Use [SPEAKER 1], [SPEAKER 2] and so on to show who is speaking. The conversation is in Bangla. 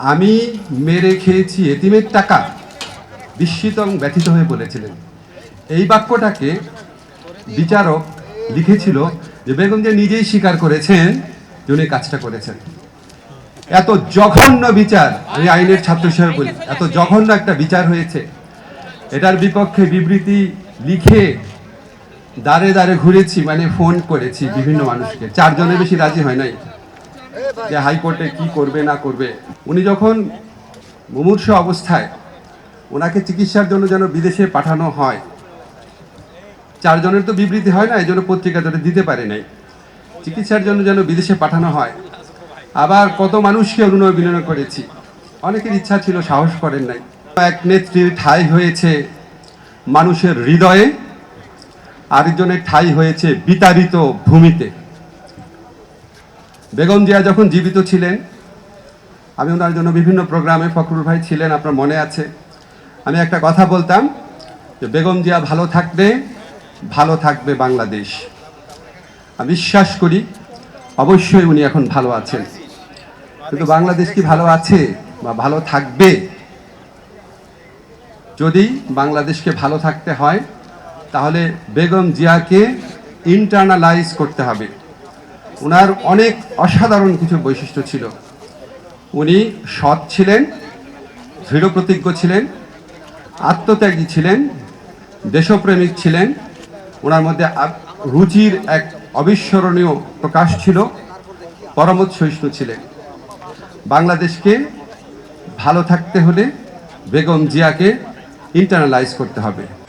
[SPEAKER 1] আমি মেরে খেয়েছি এতিমের টাকা, বিস্মিত এবং ব্যথিত হয়ে বলেছিলেন। এই বাক্যটাকে বিচারক লিখেছিল যে বেগম যে নিজেই স্বীকার করেছেন যে উনি কাজটা করেছেন। এত জঘন্য বিচার, আমি আইনের ছাত্র হিসেবে বলি, এত জঘন্য একটা বিচার হয়েছে। এটার বিপক্ষে বিবৃতি লিখে দাঁড়ে দাঁড়ে ঘুরেছি মানে ফোন করেছি বিভিন্ন মানুষকে। চারজনের বেশি রাজি হয় নাই। যে হাইকোর্টে কি করবে, না করবে। উনি যখন মুমূর্ষ অবস্থায় ওনাকে চিকিৎসার জন্য যেন বিদেশে পাঠানো হয়, চারজনের তো বিবৃতি হয় না এই জন্য পত্রিকা ধরে দিতে পারে নাই। চিকিৎসার জন্য যেন বিদেশে পাঠানো হয়, আবার কত মানুষকে অনুনয় বিনয় করেছি। অনেকের ইচ্ছা ছিল, সাহস করেন নাই। এক নেত্রীর ঠাঁই হয়েছে মানুষের হৃদয়ে, আরেকজনের ঠাঁই হয়েছে বিতাড়িত ভূমিতে। বেগম জিয়া যখন জীবিত ছিলেন, আমি ওনার জন্য বিভিন্ন প্রোগ্রামে ফখরুল ভাই ছিলেন, আপনার মনে আছে। আমি একটা কথা বলতাম যে বেগম জিয়া ভালো থাকবে ভালো থাকবে বাংলাদেশ। আমি বিশ্বাস করি, অবশ্যই উনি এখন ভালো আছেন। কিন্তু বাংলাদেশ কি ভালো আছে বা ভালো থাকবে? যদি বাংলাদেশকে ভালো থাকতে হয়, তাহলে বেগম জিয়াকে ইন্টারনালাইজ করতে হবে। ওনার অনেক অসাধারণ কিছু বৈশিষ্ট্য ছিল। উনি সৎ ছিলেন, দৃঢ় প্রতিজ্ঞ ছিলেন, আত্মত্যাগী ছিলেন, দেশপ্রেমিক ছিলেন। ওনার মধ্যে রুচির এক অবিস্মরণীয় প্রকাশ ছিল। পরমত সহিষ্ণু ছিলেন। বাংলাদেশকে ভালো থাকতে হলে বেগম জিয়াকে ইন্টারনালাইজ করতে হবে।